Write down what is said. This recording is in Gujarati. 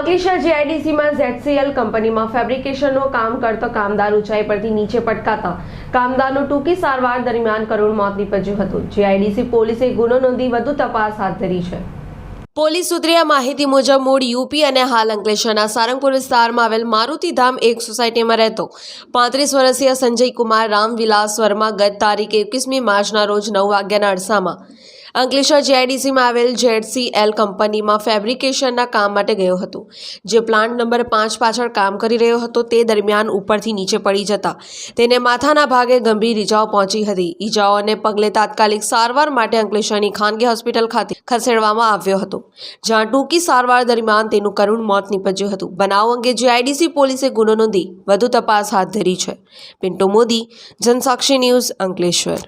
અંકલેશ્વર જીઆઈડીસીમાં ઝેડસીએલ કંપનીમાં ફેબ્રિકેશનનું કામ કરતો કામદાર ઊંચાઈ પરથી નીચે પટકાતા કામદારનું ટૂંકી સારવાર દરમિયાન કરુણ મોત નીપજ્યું હતું. જીઆઈડીસી પોલીસે ગુનો નોંધી વધુ તપાસ હાથ ધરી છે. પોલીસ સૂત્રીય માહિતી મુજબ મૂળ યુપી અને હાલ અંકલેશ્વરના સારંગપુર વિસ્તારમાં આવેલ મારુતિધામ એક સોસાયટીમાં રહેતો પાંત્રીસ વર્ષીય સંજય કુમાર રામવિલાસ વર્મા ગત તારીખ એકવીસમી માર્ચના રોજ નવ વાગ્યાના અરસામાં અંકલેશ્વર જીઆઈડીસીમાં આવેલ જેડસી એલ કંપનીમાં ફેબ્રિકેશનના કામ માટે ગયો હતો. જે પ્લાન્ટ નંબર પાંચ પાછળ કામ કરી રહ્યો હતો, તે દરમિયાન ઉપરથી નીચે પડી જતા. તેને માથાના ભાગે ગંભીર ઈજાઓ પહોંચી હતી. ઈજાઓને પગલે તાત્કાલિક સારવાર માટે અંકલેશ્વરની ખાનગી હોસ્પિટલ ખાતે ખસેડવામાં આવ્યો હતો. જ્યાં ટૂંકી સારવાર દરમિયાન તેનું કરુણ મોત નીપજ્યું હતું. બનાવ અંગે જીઆઈડીસી પોલીસે ગુનો નોંધી વધુ તપાસ હાથ ધરી છે. પિન્ટુ મોદી, જનસાક્ષી ન્યૂઝ અંકલેશ્વર.